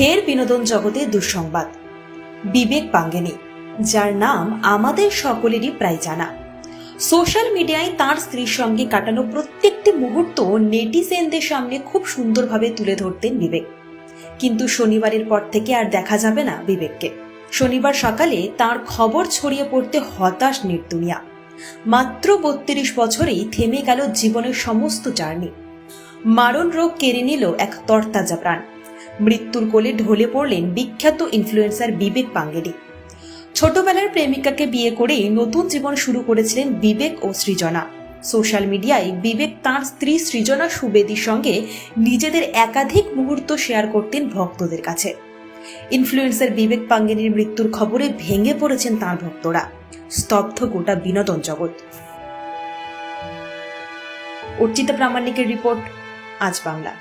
ফের বিনোদন জগতে দুঃসংবাদ। বিবেক পাঙ্গেনি, যার নাম আমাদের সকলেরই প্রায় জানা সোশ্যাল মিডিয়ায় তার স্ত্রীর সঙ্গে কাটানো প্রত্যেকটি মুহূর্ত নেটিজেনদের সামনে খুব সুন্দরভাবে তুলে ধরতেন বিবেক। কিন্তু শনিবারের পর থেকে আর দেখা যাবে না বিবেককে। শনিবার সকালে তার খবর ছড়িয়ে পড়তে হতাশ নির্দুনিয়া। মাত্র বত্রিশ বছরেই থেমে গেল জীবনের সমস্ত জার্নি। মারণ রোগ কেড়ে নিল এক তরতাজা প্রাণ। মৃত্যুর কোলে ঢলে পড়লেন বিখ্যাত ইনফ্লুয়েন্সার বিবেক পাঙ্গেরি ছোটবেলার প্রেমিকাকে বিয়ে করেই নতুন জীবন শুরু করেছিলেন বিবেক ও সৃজনা। সোশ্যাল মিডিয়ায় বিবেক তাঁর স্ত্রী সৃজনা সুবেদীর সঙ্গে নিজেদের একাধিক মুহূর্ত শেয়ার করতেন ভক্তদের কাছে। ইনফ্লুয়েন্সার বিবেক পাঙ্গেনির মৃত্যুর খবরে ভেঙে পড়েছেন তার ভক্তরা। স্তব্ধ গোটা বিনোদন জগৎ। অর্চিতা প্রামাণিকের রিপোর্ট, আজ বাংলা।